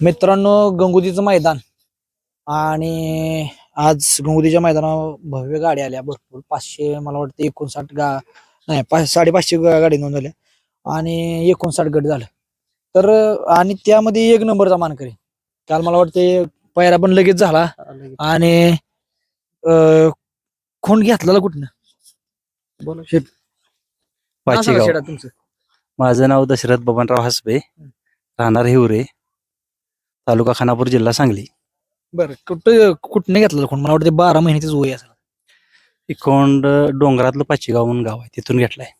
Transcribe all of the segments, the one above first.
मित्रांनो गंगोतीचं मैदान. आणि आज गंगोतीच्या मैदानावर भव्य गाड्या आल्या भरपूर. पाचशे मला वाटतं एकोणसाठ गा नाही पाच साडेपाचशे गा- गाडी नोंद झाल्या आणि एकोणसाठ गट झालं. तर आणि त्यामध्ये एक नंबरचा मानकरी. काल मला वाटतं पायरा पण लगेच झाला. आणि अं, खोंड घेतलेला कुठनं? बोला. शेट नाव सांगा पाचेगाव शेटा तुमचं. माझं नाव दशरथ बबनराव हसबे. राहणार हिवरे तालुका खानापूर जिल्हा सांगली. बरं कुठं कुठनं घेतलेला खोंड मला वाटतं बारा महिन्याचीच वय असेल. ही कोंड डोंगरातलं पाचेगाव म्हणून गाव आहे तिथून घेतलाय.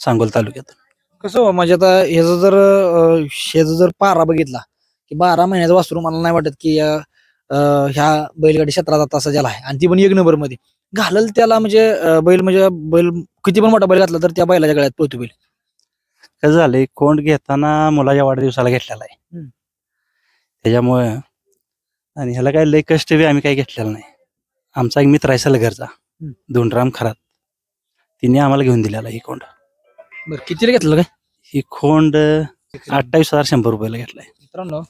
सांगोल तालुक्यात कसं हो, म्हणजे आता ह्याचा जर अं, ह्याचा जर पारा बघितला की बारा महिन्याचा वासरू मला नाही वाटत की अं, ह्या बैलगाडी क्षेत्रात आता असा ज्याला आहे आणि ती पण एक नंबरमध्ये घालल त्याला म्हणजे अं, बैल म्हणजे बैल किती पण मोठा बैल घातला तर त्या बैलाच्या गळ्यात पळतो बैल. कसं झालंय कोंड घेताना मुलाच्या वाढदिवसाला घेतलेला आहे. त्याच्यामुळं आणि ह्याला काय लय कष्ट बी आम्ही काही घेतलेलं नाही. आमचा एक मित्र आहे सलगरचा. धोंडराम खरात. तिने आम्हाला घेऊन दिलेला ही कोंड. बरं कितीला घेतलं काय? ही खोंड अठ्ठावीस हजार शंभर रुपयाला घेतलाय. मित्रांनो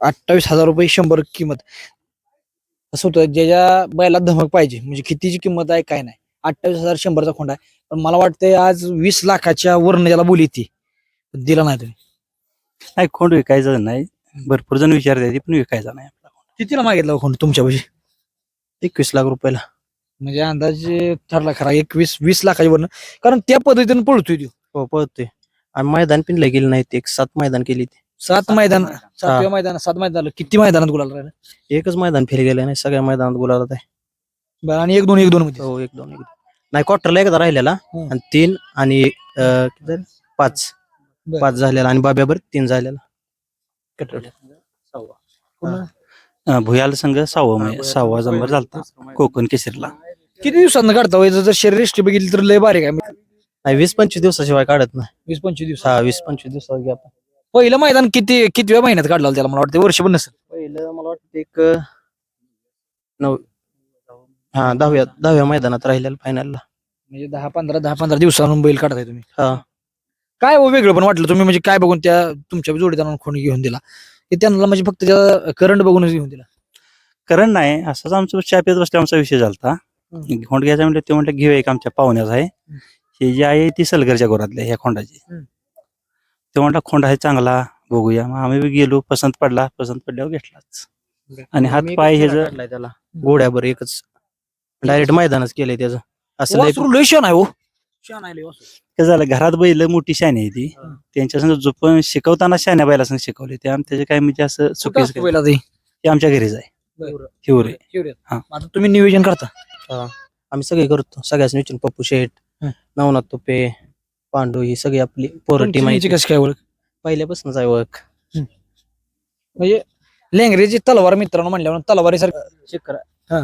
अठ्ठावीस हजार रुपये शंभर किंमत. असं होतं ज्याच्या बैलात धमक पाहिजे म्हणजे कितीची किंमत आहे काय नाही. अठ्ठावीस हजार शंभरचा खोंड आहे. पण मला वाटतंय आज वीस लाखाच्या वरनं ज्याला बोली ती पण दिला नाही तुम्ही नाही खोंड विकायचं नाही. भरपूर जण विचारतात ती पण विकायचा नाही आपला खोंड. कितीला मागितला हो खोंड तुमच्या पैसे एकवीस लाख रुपयाला. म्हणजे अंदाजे ठरला खरा एकवीस वीस लाखाच्या वरनं. कारण त्या पद्धतीने पळतोय तो. हो पळतोय. आम्ही मैदान पण लय गेले नाहीत एक सात मैदान केली ती. सात मैदान सातव्या मैदान सात मैदान किती मैदानात गुलाल राहिला? एकच मैदान फेल गेलं नाही सगळ्या मैदानात बोलावत आहे. बरं आणि एक दोन एक दोन मध्ये. हो एक दोन एक दोन. नाही क्वार्टरला एकदा राहिलेला. हम्म. आणि तीन आणि अं, किती झाले? पाच. बरं. पाच झालेला आणि बाब्यावर तीन झालेला. अं, भुयाल संघ सहावा मै- सहावा नंबर झालता. कोकण केसरीला. किती दिवसांना काढता हो? याचं जर शरीर हिस्ट्री बघितली तर लय बारीक आहे नाही वीस पंचवीस दिवसाशिवाय काढत नाही. वीस पंचवीस दिवस. सहा वीस पंचवीस दिवसात गॅप पहिलं मैदान किती कितव्या महिन्यात काढलं त्याला? मला वाटतं वर्ष पण नसेल. पहिलं मला वाटतं एक अं, नऊ हा दहाव्या दहाव्या मैदानात राहिलेलं फायनलला म्हणजे दहा पंधरा दहा पंधरा दिवसांनी बैल काढताय तुम्ही. हा. काय हो वेगळं पण वाटलं तुम्ही? म्हणजे काय बघून त्या तुमच्या जोडीदारांना खोंड घेऊन दिला? की त्यांना म्हणजे फक्त करंट बघूनच घेऊन दिला? कारण नाही. असंच आमचं चहा पित बसल्या आमचा विषय झालता. खोंड घ्यायचा म्हणजे ते म्हटलं घेऊ एक आमच्या पाहुण्याचा आहे. हे जे आहे ती सलगरच्या गोरातल्या ह्या खोंडाची. हम्म. ते म्हटलं खोंड आहे चांगला बघूया. मग आम्ही बी गेलो पसंत पडला. पसंत पडल्यावर घेतलाच. आणि हात पाय हे जर त्याला? घोड्यावर एकच डायरेक्ट मैदानच केलंय त्याचं. असं लय वासरू लय शान आहे हो. शान आहे लय वासरू. कसं झालं घरात बैल मोठी शाणी आहे ती. हं. त्यांच्या संग झोपून शिकवताना शाण्या बैला संग शिकवले. ते आम त्याचे काय म्हणजे असं कुठं चुकीचं असतो हे? ते आमच्या घरीच आहे. हिवरे. हा. आता तुम्ही नियोजन करता? आम्ही सगळे करतो. सगळ्याच विचारून पप्पू शेठ हं. नवनाथ तुपे पांडू ही सगळी आपली पोरं तुमची टीम न्यायची कशी काय ओळख? पहिल्यापासूनच आहे ओळख. म्हणजे लेंगरेची तलवार मित्रांनो म्हणल्यावर तलवारी सारखं शिखरा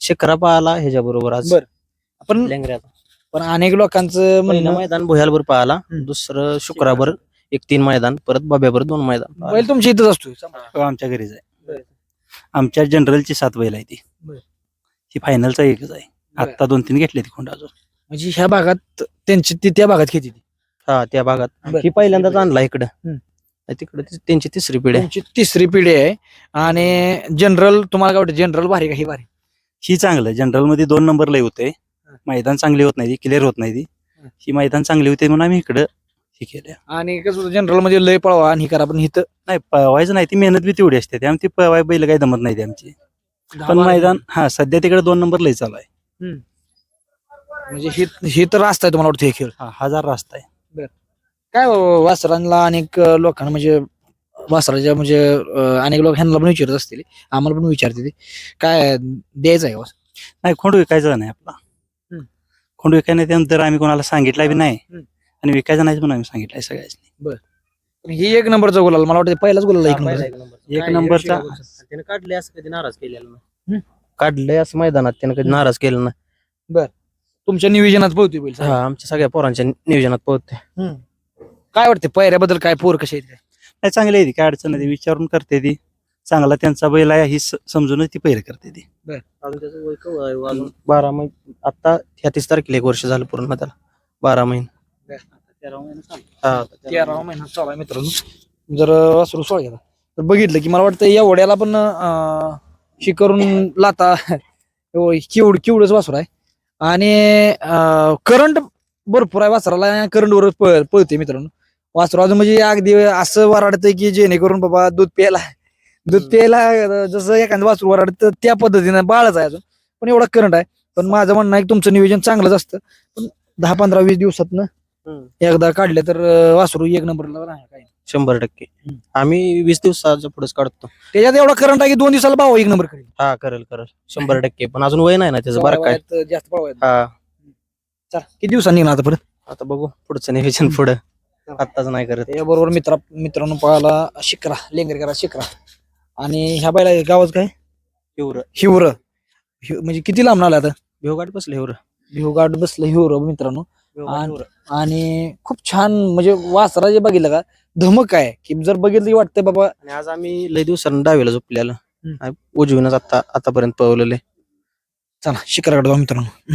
शिखरा पाहाला ह्याच्या बरोबर आज बरं. आपण लेंगऱ्याचा पण अनेक लोकांचं पहिलं म्हणणं मैदान भुयालभर पाहाला हं. दुसरं शुक्राबर एक तीन मैदान परत बाब्याभर दोन मैदान. बैल तुमच्या इथंच असतो हो, आमच्या घरीच आहे बरं. आमच्या जनरलची सात बैल आहे ती बरं. ही फायनलचा एकच आहे बरं. आता दोन तीन घेतले ती खोंड अजून म्हणजे ह्या भागात त्यांची ती त्या भागात किती हा त्या भागात बरं. ही पहिल्यांदाच आणला इकडं. तिकडे त्यांची तिसरी पिढी आहे त्यांची तिसरी पिढी आहे आणि जनरल तुम्हाला काय वाटतं जनरल भारी का ही भारी ही चांगलं जनरलमध्ये दोन नंबर लय होते. मैदान चांगली होत नाही ती क्लिअर होत नाही ती. हं. मैदान चांगली होते म्हणून आम्ही इकडं हे केलं. आणि कसं जनरलमध्ये लय पळवा आणि हे करा पण इथं नाही पळवायचं नाही ती मेहनत बी तेवढी असते. ती पळवाय बैल काही दमत नाही ती आमची पण मैदान हा सध्या तिकडे दोन नंबर लय चालू आहे. म्हणजे ही ही तर रास्ता आहे तुम्हाला वाटतं हे खेळ? हा हजार रास्ता आहे. काय हो, वासरांना अनेक लोकांना म्हणजे वासराच्या म्हणजे अनेक लोक ह्यांना पण विचारत असतील. आम्हाला पण विचारते ते. काय द्यायचं आहे? नाही खोंड विकायचा नाही आपला. हं. खोंड विकायला त्यानंतर आम्ही कोणाला सांगितलं बी नाही. आणि विकायचा नाही पण आम्ही सांगितलंय सगळ्यांनी पण ही एक नंबरचा गुलाल मला वाटतं पहिलाच गुलाल एक नंबर. एक नंबर. एक नंबरचा. त्याने काढले असं कधी नाराज केलेलं. नाही. काढलंय असं मैदानात त्याने कधी नाराज केलं नाही. तुमच्या नियोजनात हा आमच्या सगळ्या पोरांच्या नियोजनात पोहते काय वाटते पायऱ्याबद्दल काय पोर कसे आहेत? काय चांगली आहे ती? काय अडचण नाही विचारून करते ती. चांगला त्यांचा बैल आहे ही स- समजूनच ती पैर करते ती. अजून त्याचं वय केवढं आहे? अजून? बारा महिने आता ह्या तीस तारखेला एक वर्ष झालं पूर्ण त्याला. बारा महिने. हा, आता त्याला- तेरा महिना चालू आहे मित्रांनो. जर वासरू सोळा गेला तर बघितलं की मला वाटतं एवढ्याला पण अं, हे करून लाता किवड किवडच वासर आहे. आणि करंट भरपूर आहे वासराला करंटवर पळ पळते मित्रांनो. वासरू अजून म्हणजे अगदी असं वराडतंय की जेणेकरून बाबा दूध प्यायला दूध प्यायला जसं एखादं वासरू वराडतं त्या पद्धतीनं बाळच आहे अजून. पण एवढा करंट आहे. पण माझं म्हणणं आहे की तुमचं नियोजन चांगलंच असतं. पण दहा पंधरा वीस दिवसातनं हम्म. एकदा काढलं तर वासरू एक नंबरला काय शंभर टक्के. आम्ही वीस दिवसाच्या पुढेच काढतो. त्याच्यात एवढा करंट आहे की दोन दिवसाला भाव एक नंबर करेल. हा करेल करेल. शंभर टक्के. पण अजून वय नाही ना त्याचं बरं काय. जास्त भाव आहेत हा. चला किती दिवसांनी निघणार आता परत आता बघू पुढचं नियोजन पुढं. आत्ताच नाही करत. त्याबरोबर मित्रा मित्रांनो पाहायला शिकरा लेंगरकरा शिकरा आणि ह्या बायला गावात काय? हिवर. हिवर. हि- म्हणजे किती लांब आला आता? भिवगाठ बसले हिवर. हिवगाड बसलं हिवर मित्रांनो. आणि आणि खूप छान म्हणजे वासरा जे बघितलं का धमक आहे. की जर बघितलं की वाटतंय बाबा आणि आज आम्ही लय दिवसांनी डावीला झोपलेलं. हम्म. आणि उजवीनच आता आतापर्यंत पळवलेले चला शिकराकडे जाऊ मित्रांनो.